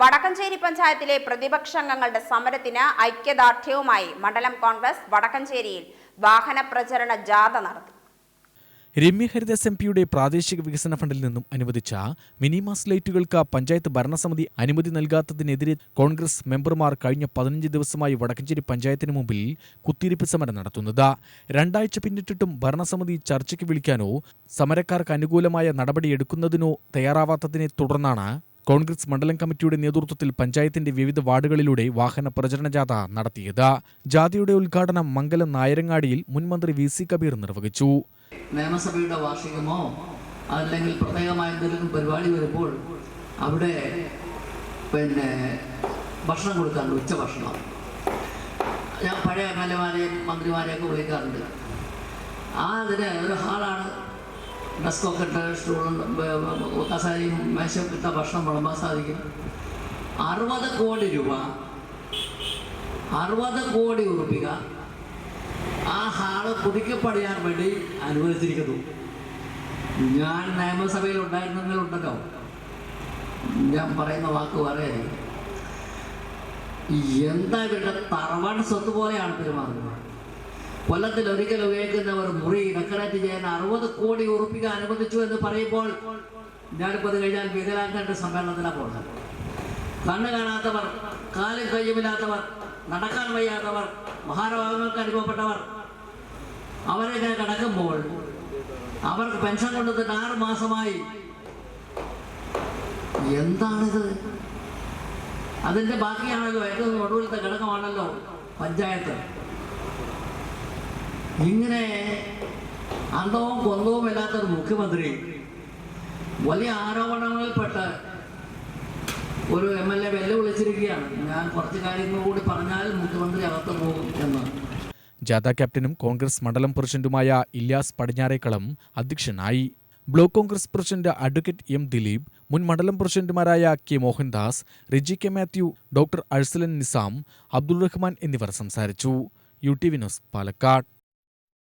വടക്കഞ്ചേരി പഞ്ചായത്തിലെ പ്രതിപക്ഷാംഗങ്ങളുടെ സമരത്തിന് ഐക്യദാർഢ്യവുമായി മണ്ഡലം കോൺഗ്രസ് വടക്കഞ്ചേരിയിൽ വാഹന പ്രചരണ ജാഥ നടത്തി. രമ്യ ഹരിദാസ് എം പിയുടെ പ്രാദേശിക വികസന ഫണ്ടിൽ നിന്നും അനുവദിച്ച മിനിമാസ് ലൈറ്റുകൾക്ക് പഞ്ചായത്ത് ഭരണസമിതി അനുമതി നൽകാത്തതിനെതിരെ കോൺഗ്രസ് മെമ്പർമാർ കഴിഞ്ഞ പതിനഞ്ച് ദിവസമായി വടക്കഞ്ചേരി പഞ്ചായത്തിന് മുമ്പിൽ കുത്തിയിരിപ്പ് സമരം നടത്തുന്നത്. രണ്ടാഴ്ച പിന്നിട്ടിട്ടും ഭരണസമിതി ചർച്ചയ്ക്ക് വിളിക്കാനോ സമരക്കാർക്ക് അനുകൂലമായ നടപടിയെടുക്കുന്നതിനോ തയ്യാറാവാത്തതിനെ തുടർന്നാണ് കോൺഗ്രസ് മണ്ഡലം കമ്മിറ്റിയുടെ നേതൃത്വത്തിൽ പഞ്ചായത്തിന്റെ വിവിധ വാർഡുകളിലൂടെ വാഹന പ്രചരണ ജാഥ നടത്തിയത്. ജാഥയുടെ ഉദ്ഘാടനം മംഗലം നായരങ്ങാടിയിൽ മുൻമന്ത്രി വി സി കബീർ നിർവഹിച്ചു. നിയമസഭയുടെ വാർഷികമോ അല്ലെങ്കിൽ പ്രത്യേകമായ എന്തെങ്കിലും പരിപാടി വരുമ്പോൾ അവിടെ പിന്നെ ഭക്ഷണം കൊടുക്കാറുണ്ട് ഉച്ച ഭക്ഷണം ഞാൻ പഴയ എം എൽ എമാരെയും മന്ത്രിമാരെയൊക്കെ വിളിക്കാറുണ്ട്. ആ അതിന് ഒരു ഹാളാണ് ഡെസ്കൊക്കെ ഇട്ട് സ്റ്റൂളും കസാരയും മേശയൊക്കെ ഇട്ട ഭക്ഷണം വിളമ്പാൻ സാധിക്കും. അറുപത് കോടി രൂപ. അറുപത് കോടി ഉറപ്പിക ആ ഹാൾ പുതുക്കിപ്പണിയാൻ വേണ്ടി അനുവദിച്ചിരിക്കുന്നു. ഞാൻ നിയമസഭയിൽ ഉണ്ടായിരുന്നെങ്കിലുണ്ടല്ലോ ഞാൻ പറയുന്ന വാക്ക് പറയാൻ എന്താ ഇവരുടെ തറവാട് സ്വത്ത് പോലെയാണ് പെരുമാറുന്നത്? കൊല്ലത്തിൽ ഒരിക്കൽ ഉപയോഗിക്കുന്നവർ മുറി ഡെക്കറേറ്റ് ചെയ്യാൻ അറുപത് കോടി ഉറപ്പിക്കാൻ അനുവദിച്ചു എന്ന് പറയുമ്പോൾ ഞാനിപ്പോൾ അത് കഴിഞ്ഞാൽ വികലാംഗന്റെ സമ്മേളനത്തിലാണ് പോകുന്നത്. കണ്ണ് കാണാത്തവർ കാലും കയ്യുമില്ലാത്തവർ നടക്കാൻ വയ്യാത്തവർ മഹാരോഗങ്ങൾക്ക് അനുഭവപ്പെട്ടവർ അവരൊക്കെ കിടക്കുമ്പോൾ അവർക്ക് പെൻഷൻ കൊണ്ടുവന്നിട്ട് ആറ് മാസമായി എന്താണിത്? അതിന്റെ ബാക്കിയാണല്ലോ ഏറ്റവും ഒടുവിലത്തെ ഘടകമാണല്ലോ പഞ്ചായത്ത്. ഇങ്ങനെ അന്തവും കൊന്തവും ഇല്ലാത്തൊരു മുഖ്യമന്ത്രി വലിയ ആരോപണങ്ങളിൽപ്പെട്ട് ഒരു എം എൽ എ വെല്ലുവിളിച്ചിരിക്കുകയാണ്. ഞാൻ കുറച്ച് കാര്യങ്ങൾ കൂടി പറഞ്ഞാൽ മുഖ്യമന്ത്രി അകത്ത് പോകും എന്ന്. ജാഥ ക്യാപ്റ്റനും കോൺഗ്രസ് മണ്ഡലം പ്രസിഡന്റുമായ ഇല്യാസ് പടിഞ്ഞാറേക്കളം അധ്യക്ഷനായി. Block Congress president advocate M Dileep മുൻ മണ്ഡലം പ്രസിഡന്റുമാരായ K Mohandas Riji K Mathew doctor Arsalan Nizam Abdul Rahman എന്നിവർ സംസാരിച്ചു. U T Vinos Palakkad.